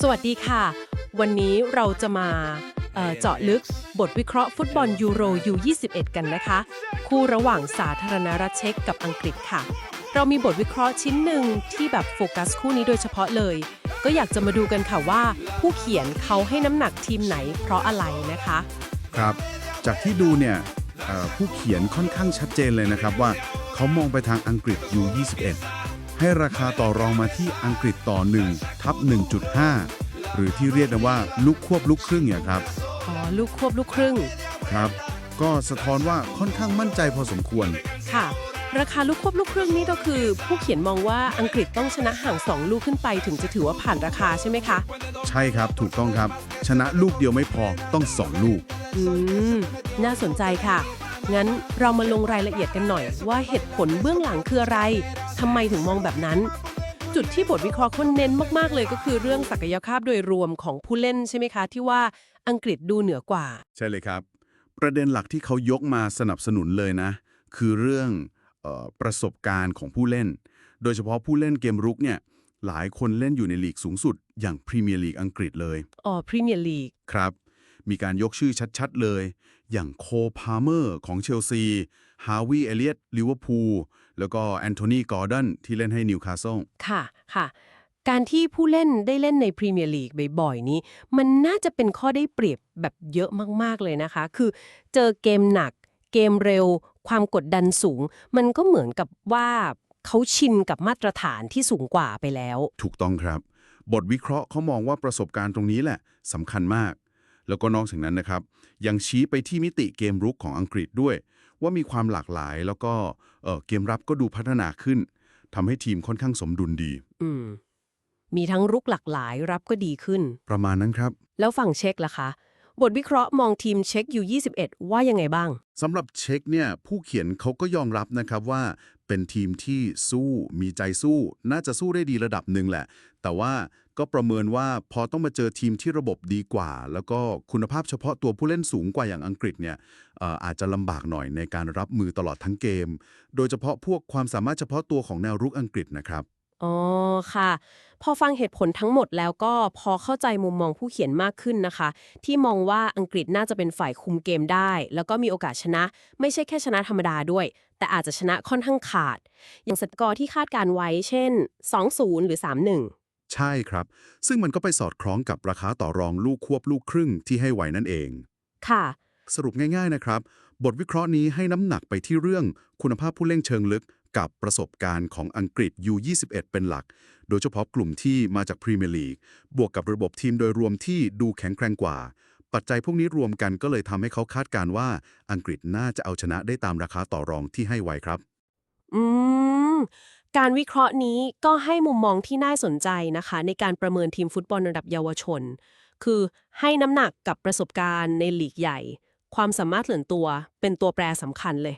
สวัสดีค่ะ วันนี้เราจะมาเอ่อเจาะลึกบทวิเคราะห์ฟุตบอลยูโร U21 กันนะคะ คู่ระหว่างสาธารณรัฐเช็กกับอังกฤษค่ะ เรามีบทวิเคราะห์ชิ้นหนึ่งที่แบบโฟกัสคู่นี้โดยเฉพาะเลย ก็อยากจะมาดูกันค่ะว่า ผู้เขียนเขาให้น้ำหนักทีมไหนเพราะอะไรนะคะ ครับ จากที่ดูเนี่ยเอ่อผู้เขียนค่อนข้างชัดเจนเลยนะครับว่าเขามองไปทางอังกฤษ U21 ให้ราคาต่อรองมาที่อังกฤษต่อ1ทับ1.5 หรือที่เรียกกันว่าลูกควบลูกครึ่งเนี่ยครับอ๋อลูกควบลูกครึ่งครับ ก็สะท้อนว่าค่อนข้างมั่นใจพอสมควรค่ะ ราคาลูกควบลูกครึ่งนี่ก็คือ ผู้เขียนมองว่าอังกฤษต้องชนะห่าง 2 ลูกขึ้นไปถึงจะถือว่าผ่านราคาใช่ไหมคะ ใช่ครับถูกต้องครับ ชนะลูกเดียวไม่พอต้อง 2 ลูก อืม น่าสนใจค่ะ งั้นเรามาลงรายละเอียดกันหน่อยว่าเหตุผลเบื้องหลังคืออะไร ทำไมถึงมองแบบนั้น จุดที่บทวิเคราะห์เขาเน้นมากๆเลยก็คือเรื่องศักยภาพโดยรวมของผู้เล่นใช่ไหมคะ ที่ว่าอังกฤษดูเหนือกว่า ใช่เลยครับ ประเด็นหลักที่เขายกมาสนับสนุนเลยนะ คือเรื่องเออประสบการณ์ของผู้เล่น โดยเฉพาะผู้เล่นเกมรุกเนี่ยหลายคนเล่นอยู่ในลีกสูงสุด อย่างพรีเมียร์ลีกอังกฤษเลยอ๋อพรีเมียร์ลีกครับมีการยกชื่อชัดๆเลย อย่างโคพาเมอร์ของเชลซี ฮาวิเอเลียตลิเวอร์พูล แล้วก็แอนโทนีกอร์ดอนที่เล่นให้นิวคาสเซิลค่ะค่ะ การที่ผู้เล่นได้เล่นในพรีเมียร์ลีกบ่อยๆนี้ มันน่าจะเป็นข้อได้เปรียบแบบเยอะมากๆเลยนะคะ คือเจอเกมหนัก เกมเร็ว ความกดดันสูง มันก็เหมือนกับว่าเขาชินกับมาตรฐานที่สูงกว่าไปแล้ว ถูกต้องครับ บทวิเคราะห์เขามองว่าประสบการณ์ตรงนี้แหละสำคัญมาก แล้วก็นอกจากนั้นนะครับ ยังชี้ไปที่มิติเกมรุกของอังกฤษด้วย ว่ามีความหลากหลายแล้วก็เอ่อเกมรับก็ดูพัฒนาขึ้นทำให้ทีมค่อนข้างสมดุลดี อืมมีทั้งรุกหลากหลายรับก็ดีขึ้น ประมาณนั้นครับ แล้วฝั่งเช็คล่ะคะ บทวิเคราะห์มองทีมเช็คอยู่ 21 ว่ายังไงบ้างสำหรับเช็คเนี่ยผู้เขียนเขาก็ยอมรับนะครับว่า เป็นทีมที่สู้มีใจสู้ น่าจะสู้ได้ดีระดับหนึ่งแหละ แต่ว่าก็ประเมินว่าพอต้องมาเจอทีมที่ระบบดีกว่า แล้วก็คุณภาพเฉพาะตัวผู้เล่นสูงกว่าอย่างอังกฤษเนี่ยอาจจะลำบากหน่อยในการรับมือตลอดทั้งเกม โดยเฉพาะพวกความสามารถเฉพาะตัวของแนวรุกอังกฤษนะครับ อ๋อค่ะ พอฟังเหตุผลทั้งหมดแล้วก็พอเข้าใจมุมมองผู้เขียนมากขึ้นนะคะ ที่มองว่าอังกฤษน่าจะเป็นฝ่ายคุมเกมได้ แล้วก็มีโอกาสชนะ ไม่ใช่แค่ชนะธรรมดาด้วย แต่อาจจะชนะค่อนข้างขาด อย่างสกอร์ที่คาดการไว้ เช่น 2-0 หรือ 3-1 ใช่ครับ ซึ่งมันก็ไปสอดคล้องกับราคาต่อรองลูกควบลูกครึ่งที่ให้ไว้นั่นเอง ค่ะ สรุปง่ายๆนะครับ บทวิเคราะห์นี้ให้น้ำหนักไปที่เรื่องคุณภาพผู้เล่นเชิงลึก กับประสบการณ์ของอังกฤษ U21 เป็นหลัก โดยเฉพาะกลุ่มที่มาจากพรีเมียร์ลีก บวกกับระบบทีมโดยรวมที่ดูแข็งแกร่งกว่า ปัจจัยพวกนี้รวมกันก็เลยทำให้เขาคาดการณ์ว่าอังกฤษน่าจะเอาชนะได้ตามราคาต่อรองที่ให้ไว้ครับ อืม การวิเคราะห์นี้ก็ให้มุมมองที่น่าสนใจนะคะ ในการประเมินทีมฟุตบอลระดับเยาวชน คือให้น้ำหนักกับประสบการณ์ในลีกใหญ่ ความสามารถเหลือนตัวเป็นตัวแปรสำคัญเลย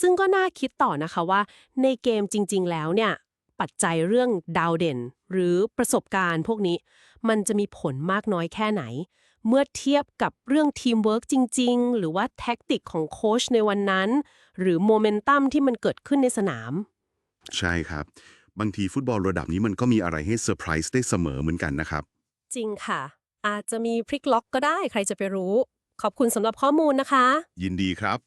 ซึ่งก็น่าคิดต่อนะคะว่า ในเกมจริง ๆ แล้วเนี่ย ปัจจัยเรื่องดาวเด่น หรือประสบการณ์พวกนี้ มันจะมีผลมากน้อยแค่ไหน เมื่อเทียบกับเรื่องทีมเวิร์กจริง ๆ หรือว่าแท็กติกของโค้ชในวันนั้น หรือโมเมนตัมที่มันเกิดขึ้นในสนาม ใช่ครับ บางทีฟุตบอลระดับนี้มันก็มีอะไรให้เซอร์ไพรส์ได้เสมอเหมือนกันนะครับ จริงค่ะ อาจจะมีพลิกล็อกก็ได้ใครจะไปรู้ ขอบคุณสำหรับข้อมูลนะคะ ยินดีครับ